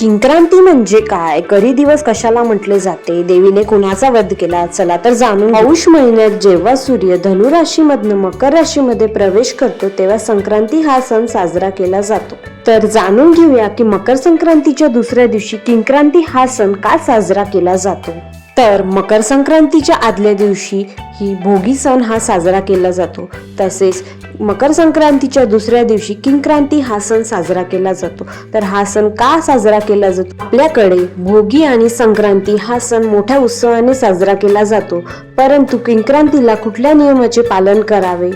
किंक्रांती म्हणजे काय? करी दिवस कशाला म्हटले जाते? देवीने कुणाचा वध केला? चला तर जाणून पौष महिन्यात जेव्हा सूर्य धनुराशीमधनं मकर राशीमध्ये प्रवेश करतो तेव्हा संक्रांती हा सण साजरा केला जातो. तर जाणून घेऊया की मकर संक्रांतीच्या दुसऱ्या दिवशी किंक्रांती हा सण का साजरा केला जातो? तर मकर संक्रांतीच्या आदल्या दिवशी ही भोगी सण हा साजरा केला जातो. तसेच मकर संक्रांतीच्या दुसऱ्या दिवशी किंक्रांती हा सण साजरा केला जातो. तर हा सण का साजरा केला जातो? आपल्याकडे भोगी आणि संक्रांती हा सण मोठ्या उत्सवाने साजरा केला जातो. परंतु किंक्रांतीला कुठल्या नियमाचे पालन करावे?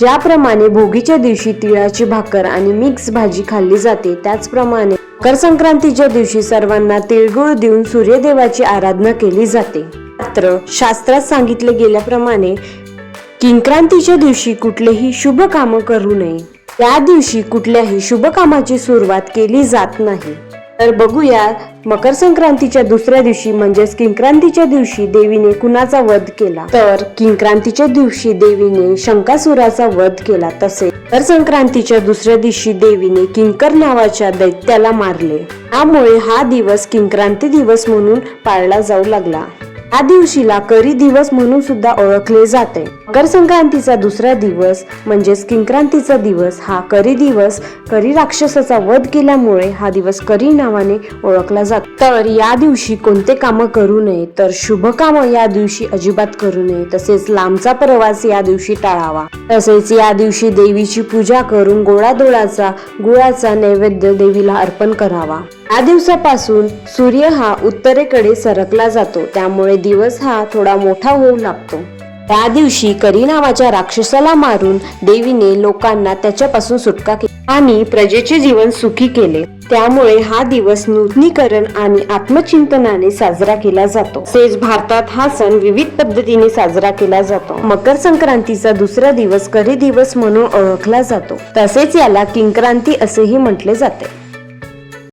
ज्याप्रमाणे भोगीच्या दिवशी तिळाची भाकर आणि मिक्स भाजी खाल्ली जाते त्याचप्रमाणे मकर संक्रांतीच्या दिवशी सर्वांना तिळगुळ देऊन सूर्यदेवाची आराधना केली जाते. मात्र शास्त्रात सांगितले गेल्याप्रमाणे किंक्रांतीच्या दिवशी कुठलेही शुभ काम करू नये. त्या दिवशी कुठल्याही शुभ कामाची सुरुवात केली जात नाही. तर बघूया मकर संक्रांतीच्या दुसऱ्या दिवशी म्हणजेच किंक्रांतीच्या दिवशी देवीने कुणाचा वध केला? तर किंक्रांतीच्या दिवशी देवीने शंकासुराचा वध केला तसे. मकर संक्रांतीच्या दुसऱ्या दिवशी देवीने किंकर नावाच्या दैत्याला मारले. त्यामुळे हा दिवस किंक्रांती दिवस म्हणून पाळला जाऊ लागला. या दिवशीला करी दिवस म्हणून सुद्धा ओळखले जाते. मकर संक्रांतीचा दुसरा दिवस म्हणजेच किंक्रांतीचा दिवस हा करी दिवस करी राक्षसाचा वध केल्यामुळे हा दिवस करी नावाने ओळखला जातो. तर या दिवशी कोणते काम करू नये तर शुभ काम या दिवशी अजिबात करू नये तसेच लांबचा प्रवास या दिवशी टाळावा. तसेच या दिवशी देवीची पूजा करून गोडाधोडाचा गुळाचा नैवेद्य देवीला अर्पण करावा. या दिवसापासून सूर्य हा उत्तरेकडे सरकला जातो त्यामुळे दिवस हा थोडा मोठा होऊ लागतो. त्या दिवशी करी नावाच्या राक्षसाला मारून देवीने लोकांना त्याच्यापासून सुटका केली आणि प्रजेचे जीवन सुखी केले. त्यामुळे हा दिवस नूतनीकरण आणि आत्मचिंतनाने साजरा केला जातो. तसेच भारतात हा सण विविध पद्धतीने साजरा केला जातो. मकर संक्रांतीचा दुसरा दिवस करी दिवस म्हणून ओळखला जातो. तसेच याला किंक्रांती असेही म्हटले जाते.